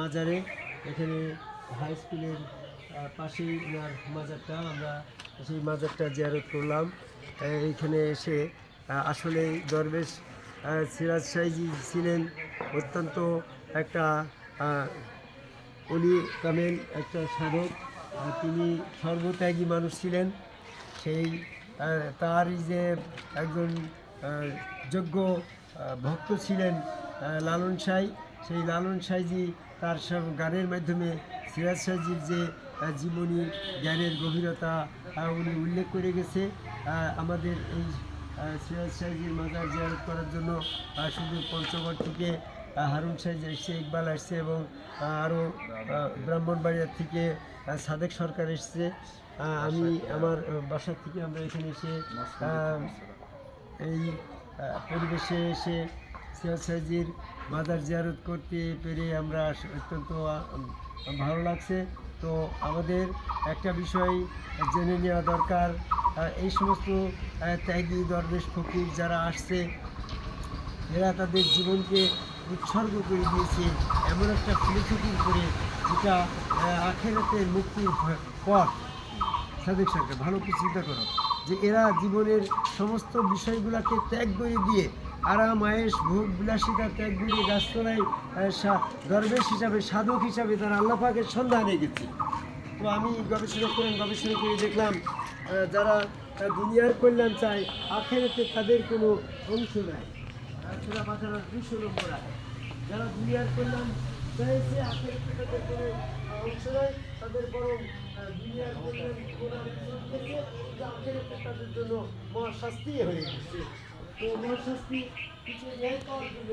মাজারে এখানে হাই স্কুলের পাশেই ওনার মাজারটা। আমরা সেই মাজারটা জিয়ারত করলাম। এইখানে এসে আসলে দরবেশ সিরাজ শাহজি ছিলেন অত্যন্ত একটা অলি কামেল, একটা সাধক। তিনি সর্বত্যাগী মানুষ ছিলেন। সেই তারই যে একজন যোগ্য ভক্ত ছিলেন লালন সাই। সেই লালন সাইজি তার সব গানের মাধ্যমে সিরাজ সাইজির যে জীবনী জ্ঞানের গভীরতা উনি উল্লেখ করে গেছে আমাদের এই সিরাজ সাইজির মাজার জিয়ারত করার জন্য শুধু পঞ্চগড় থেকে হারুন সাহেব এসছে, ইকবাল আসছে এবং আরও ব্রাহ্মণবাড়িয়ার থেকে সাদেক সরকার এসছে। আমি আমার বাসার থেকে আমরা এখানে এসে এই পরিবেশে এসে সিরাজ সাহেজির মাজার জিয়ারত করতে পেরে আমরা অত্যন্ত ভালো লাগছে। তো আমাদের একটা বিষয় জেনে নেওয়া দরকার। এই সমস্ত ত্যাগী দরবেশ ফকির যারা আসছে এরা তাদের জীবনকে উৎসর্গ করে দিয়েছে এমন একটা ফিলোসফির করে যেটা আহ, আখেরাতের মুক্তির পথ। সাদেক সরকার ভালো করে চিন্তা করো। যে এরা জীবনের সমস্ত বিষয়গুলোকে ত্যাগ করে দিয়ে আরাম আয়েস ভোগ বিলাসিতা ত্যাগ করে গাছতলায় দরবেশ হিসাবে, সাধক হিসাবে তারা আল্লাহ পাকের সন্ধানে গেছে। তো আমি গবেষণা করেন, গবেষণা করে দেখলাম যারা দুনিয়ার কল্যাণ চায়, আখেরাতে তাদের কোনো অংশ নাই। সুরা বাজারের দুশো নম্বর যারা দুনিয়ার কল্যাণ চাইছে, আখেরাতে তাদের কোনো অংশ নাই, তাদের বরং দুনিয়ার কল্যাণ সুযোগ পেয়েছে, তাদের জন্য মহাশাস্তি হয়ে গেছে। তো মহাশাস্তি কিছু ন্যায় পাওয়ার জন্য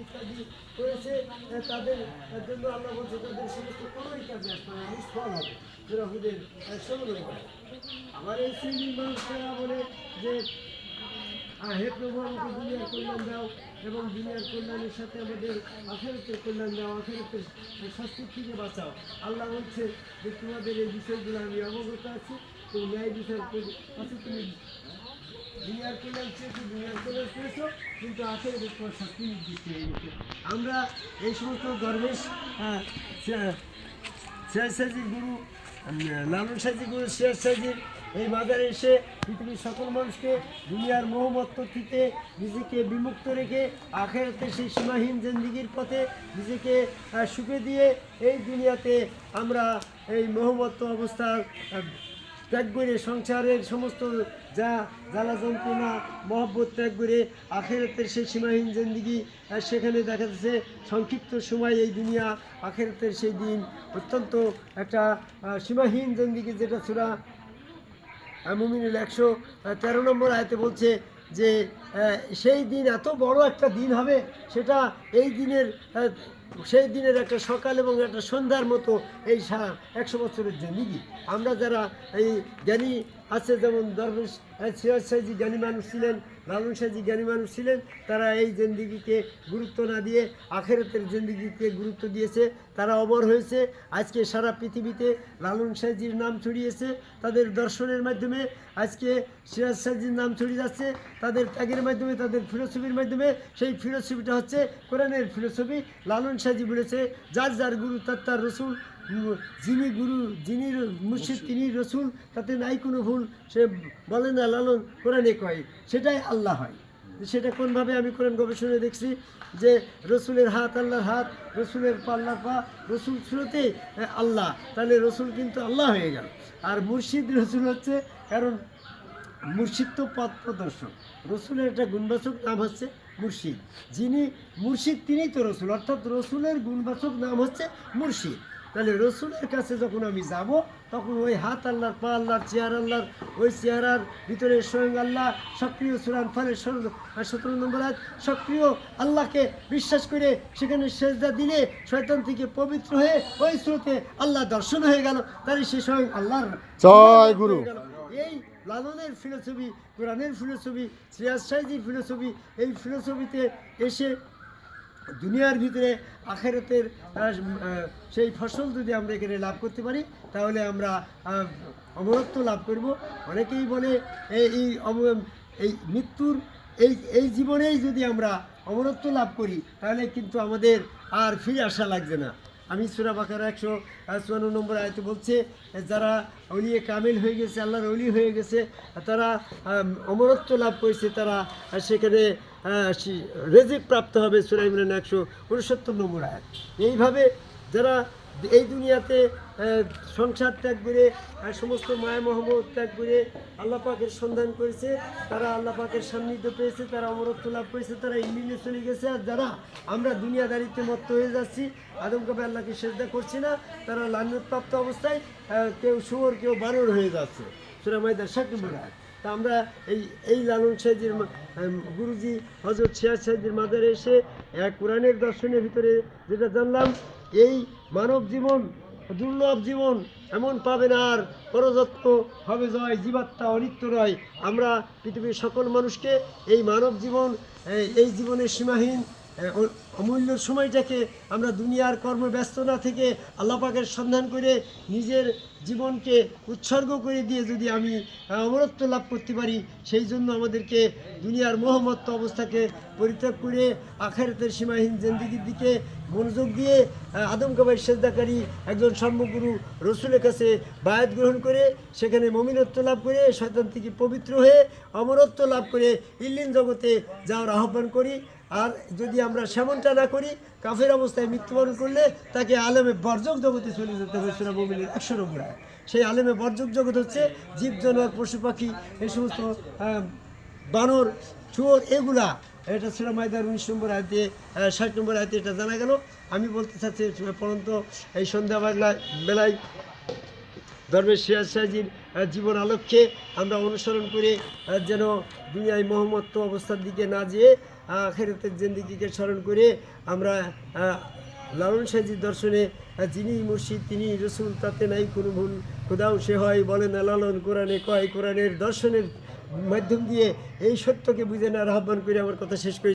ইত্যাদি আহ, তাদের জন্য আল্লাহ বলছে তাদের সমস্ত কোনোই কাজে আসবে না নিষ্ফল হবে। আয়। আবার এই শ্রেণির মানুষেরা বলে যে আর হে প্রভু, আমাকে দুনিয়ার কল্যাণ দাও এবং দুনিয়ার কল্যাণের সাথে আমাদের আখেরাতের কল্যাণ দাও, আখেরাতের শাস্তির থেকে বাঁচাও। আল্লাহ বলছে যে, তোমাদের এই বিষয়গুলো আমি অবগত আছি তো ন্যায় বিচার আছে, তুমি দুনিয়ার কল্যাণ চেয়েছো, দুনিয়ার কল্যাণ পেয়েছ কিন্তু আখেরাতের তোমার শাস্তি নির্দিষ্ট হয়ে গেছে। আমরা এই সমস্ত দরবেশ সিরাজ সাজির গুরু লালন সাজি গুরু সিরাজ সাজির এই বাজারে এসে পৃথিবীর সকল মানুষকে দুনিয়ার মোহমত্ত থেকে নিজেকে বিমুক্ত রেখে আখেরাতে সেই সীমাহীন জিন্দিগির পথে নিজেকে সুখে দিয়ে এই দুনিয়াতে আমরা এই মোহমত্ত অবস্থা আহ, ত্যাগ করে সংসারের সমস্ত যা জ্বালা যন্ত্রণা মহব্বত ত্যাগ করে আখেরাতের সেই সীমাহীন জিন্দিগি সেখানে দেখা যাচ্ছে সংক্ষিপ্ত সময় এই দুনিয়া আখেরাতের সেই দিন অত্যন্ত একটা সীমাহীন জিন্দিগি যেটা সুরা মুমিনুল একশো তেরো নম্বর আয়তে বলছে যে সেই দিন এত বড় একটা দিন হবে, সেটা এই দিনের সেই দিনের একটা সকাল এবং একটা সন্ধ্যার মতো এই সারা একশো বছরের জিন্দিগি আমরা যারা এই জ্ঞানী আছে, যেমন দরবেশ সিরাজ সাইজি জ্ঞানী মানুষ ছিলেন লালন সাইজি জ্ঞানী মানুষ ছিলেন। তারা এই জিন্দিগিকে গুরুত্ব না দিয়ে, আখেরাতের জিন্দিগিকে গুরুত্ব দিয়েছে। তারা অমর হয়েছে। আজকে সারা পৃথিবীতে লালন সাইজির নাম ছড়িয়েছে। তাদের দর্শনের মাধ্যমে আজকে সিরাজ সাইজির নাম ছড়িয়ে যাচ্ছে। তাদের ত্যাগের মাধ্যমে, তাদের ফিলোসফির মাধ্যমে। সেই ফিলোসফিটা হচ্ছে কোরআনের ফিলোসফি। লালন সাইজি বলেছে, যার যার গুরু, তার তার রসুল। যিনি গুরু, যিনি মুর্শিদ, তিনি রসুল। তাতে নাই কোনো ভুল। সে বলে না লালন কোরআনে কয়, সেটাই আল্লাহ হয়। সেটা কোনভাবে আমি কোরআন গবেষণায় দেখছি যে রসুলের হাত আল্লাহর হাত, রসুলের পাল্লা পা, রসুল শুরুতে আল্লাহ। তাহলে রসুল কিন্তু আল্লাহ হয়ে গেল। আর মুর্শিদ রসুল হচ্ছে, কারণ মুর্শিদ তো পথ প্রদর্শক। রসুলের একটা গুণবাচক নাম হচ্ছে মুর্শিদ। যিনি, মুর্শিদ তিনিই তো রসুল। অর্থাৎ রসুলের গুণবাচক নাম হচ্ছে মুর্শিদ। তাহলে রসুলের কাছে যখন আমি যাব তখন ওই হাত আল্লাহর পা আল্লাহর চেয়ার আল্লাহর ওই চেয়ারার ভিতরে স্বয়ং আল্লাহ সক্রিয় সুরান ফানের সতেরো নম্বর আজ সক্রিয় আল্লাহকে বিশ্বাস করে সেখানে সেজদা দিলে শয়তান থেকে পবিত্র হয়ে ওই স্রোতে আল্লাহ দর্শন হয়ে গেল তাহলে সে স্বয়ং আল্লাহর জয় গুরু। এই লালনের ফিলোসফি কোরআনের ফিলোসফি সিরাজ সাইজির ফিলোসফি এই ফিলোসফিতে এসে দুনিয়ার ভিতরে আখেরাতের সেই ফসল যদি আমরা এখানে লাভ করতে পারি, তাহলে আমরা অমরত্ব লাভ করব। অনেকেই বলে, এই এই এই মৃত্যুর, এই এই জীবনেই যদি আমরা অমরত্ব লাভ করি, তাহলে কিন্তু আমাদের আর ফিরে আসা লাগবে না। আমি সুরা বাকার একশো চুয়ান্ন নম্বর আয়তে বলছে, যারা অলিয়ে কামিল হয়ে গেছে, আল্লাহর অলি হয়ে গেছে, তারা অমরত্ব লাভ করেছে, তারা সেখানে রেজিক প্রাপ্ত হবে সুরা ইমরান একশো উনসত্তর নম্বর আয়াত। এইভাবে যারা এই দুনিয়াতে সংসার ত্যাগ করে আর সমস্ত মায়া মহম্মদ ত্যাগ করে আল্লাহ পাকের সন্ধান করেছে, তারা আল্লাহ পাকের সান্নিধ্য পেয়েছে, তারা অমরত্ব লাভ করেছে, তারা ইংলিশে চলে গেছে আর যারা আমরা দুনিয়াদারিতে মত্ত হয়ে যাচ্ছি, আদম কবে আল্লাহকে শ্রদ্ধা করছি না, তারা লান্নপ্রাপ্ত অবস্থায় কেউ শুয়োর, কেউ বানর হয়ে যাচ্ছে সুরা মাইদার ষাট নম্বর আয়াত। তা আমরা এই এই লালন সাহেজির গুরুজি হজরত সিয়াজ সাহেজির মাদারে এসে এক কোরআনের দর্শনের ভিতরে যেটা জানলাম, এই মানব জীবন, দুর্লভ জীবন এমন পাবে না আর পরযত্ন হবে জয়, জীবাত্মা অনিত্য রয় আমরা পৃথিবীর সকল মানুষকে এই মানব জীবন এই- জীবনের সীমাহীন অমূল্য সময়টাকে আমরা দুনিয়ার কর্মব্যস্ত না থেকে আল্লাপাকের সন্ধান করে নিজের জীবনকে উৎসর্গ করে দিয়ে যদি আমি অমরত্ব লাভ করতে পারি, সেই জন্য আমাদেরকে দুনিয়ার মোহমত্ত অবস্থাকে পরিত্যাগ করে আখেরাতের সীমাহীন জিন্দিগির দিকে মনোযোগ দিয়ে আদম কাবাই সেজদাকারী একজন সর্বগুরু রসুলের কাছে বায়াত গ্রহণ করে, সেখানে মমিনত্ব লাভ করে, শয়তান থেকে পবিত্র হয়ে অমরত্ব লাভ করে ইল্লিন জগতে যাওয়ার আহ্বান করি। আর যদি আমরা সেমনটা না করি, কাফের অবস্থায় মৃত্যুবরণ করলে তাকে আলেমে বর্জক জগতে চলে যেতে হবে সেটা মোমিনের একশো নম্বর সেই আলেমে বর্জক জগৎ হচ্ছে জীব, জানোয়ার, পশু, পাখি এই সমস্ত বানর চোর এগুলা। এটা ছিল মাইদার উনিশ নম্বর আয়তে ষাট নম্বর আয়তে এটা জানা গেল। আমি বলতে চাচ্ছি পরন্ত এই সন্ধ্যা বাংলা বেলায় ধর্মের সিরাজ সাহাজির জীবন আলোককে আমরা অনুসরণ করে যেন দুনিয়ায় মহম্মত্ব অবস্থার দিকে না যেয়ে আখেরাতের জিন্দিগিকে স্মরণ করে আমরা লালন সাজির দর্শনে যিনি মুর্শিদ, তিনি রসুল, তাতে নাই কোনো ভুল। খোদাও সে হয় বলে না, লালন কোরআনে কয় কোরআনের দর্শনের মাধ্যম দিয়ে এই সত্যকে বুঝে নেওয়ার আহ্বান করে আমার কথা শেষ করি।